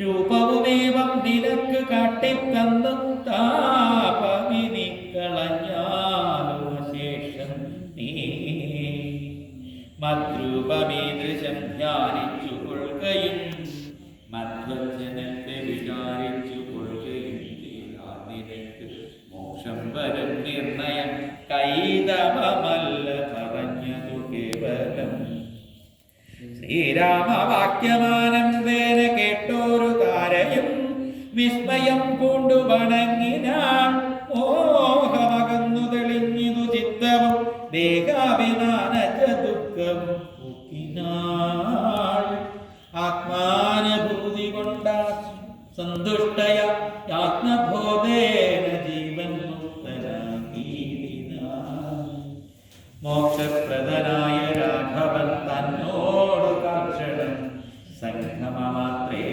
രൂപവുമേവം നിനക്ക് കാട്ടിത്തന്നു കളഞ്ഞാലും ശേഷം നീ. മദ്രൂപമീദൃശം ധ്യാനിച്ചു കൊള്ളുകയും മധ്വജനത്തെ വിചാരിച്ചു കൊള്ളുകയും മോക്ഷം വരും നിർണയം. കൈതവമല്ല പറഞ്ഞതു കേവലം. താരയും ചിന്മയം പൂണ്ടു വണങ്ങിനാ മോഹമകന്നു തെളിഞ്ഞിതു ചിത്തവും ദേഹാഭിമാനജ ദുഃഖം മുക്കിനാൾ ആത്മാനുഭൂതി കൊണ്ട സന്തുഷ്ടയ ആത്മബോധേന ജീവൻ മുക്തനാക്കി മോക്ഷപ്രദനായ രാഘവൻ തന്നോട് കാക്ഷണം സംഗമമാത്രേ